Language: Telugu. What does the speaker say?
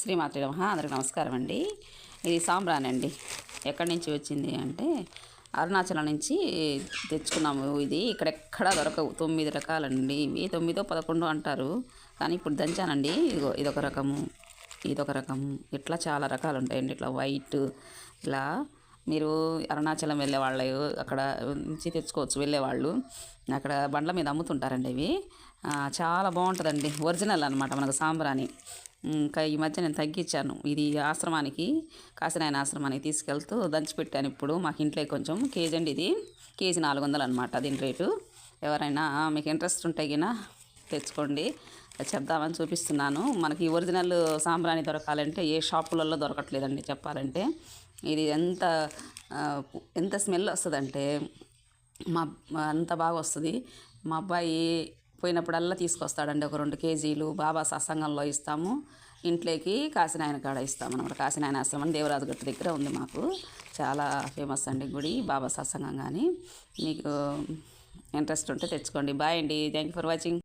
శ్రీమాత్రి నమః. అందరికి నమస్కారం అండి ఇది సాంబ్రాన్ అండి ఎక్కడి నుంచి వచ్చింది అంటే అరుణాచలం నుంచి తెచ్చుకున్నాము ఇది. ఇక్కడెక్కడా దొరకవు. తొమ్మిది రకాలండి. ఇవి తొమ్మిదో పదకొండో అంటారు. కానీ ఇప్పుడు దంచానండి. ఇదిగో ఇదొక రకము. ఇదొక రకము. ఇట్లా చాలా రకాలు ఉంటాయండి ఇట్లా వైట్ ఇలా మీరు అరుణాచలం వెళ్ళే వాళ్ళు అక్కడ నుంచి తెచ్చుకోవచ్చు వెళ్ళేవాళ్ళు. అక్కడ బండ్ల మీద అమ్ముతుంటారండి ఇవి. చాలా బాగుంటుందండి. ఒరిజినల్ అనమాట మనకు సాంబ్రాణి. ఇంకా ఈ మధ్య నేను తగ్గించాను. ఇది ఆశ్రమానికి కాసినాయన ఆశ్రమానికి తీసుకెళ్తూ దంచిపెట్టాను ఇప్పుడు. మాకు ఇంట్లో కొంచెం కేజీ అండి ఇది. కేజీ నాలుగు వందలు అనమాట దీని రేటు. ఎవరైనా మీకు ఇంట్రెస్ట్ ఉంటే గినా తెచ్చుకోండి. చెప్దామని చూపిస్తున్నాను. మనకి ఒరిజినల్ సాంబ్రాణి దొరకాలంటే ఏ షాపులలో దొరకట్లేదండి చెప్పాలంటే. ఇది ఎంత ఎంత స్మెల్ వస్తుందంటే మా అంత బాగా వస్తుంది. మా అబ్బాయి పోయినప్పుడల్లా తీసుకొస్తాడండి. ఒక రెండు కేజీలు బాబా సత్సంగంలో ఇస్తాము. ఇంట్లోకి కాశీనాయన కాడ ఇస్తామన్నమాట. అనమాట కాశీనాయన ఆశ్రమం దేవరాజు గట్టు దగ్గర ఉంది మాకు. చాలా ఫేమస్ అండి గుడి బాబా సత్సంగం కానీ మీకు ఇంట్రెస్ట్ ఉంటే తెచ్చుకోండి. బాయ్ అండి. Thank you for watching.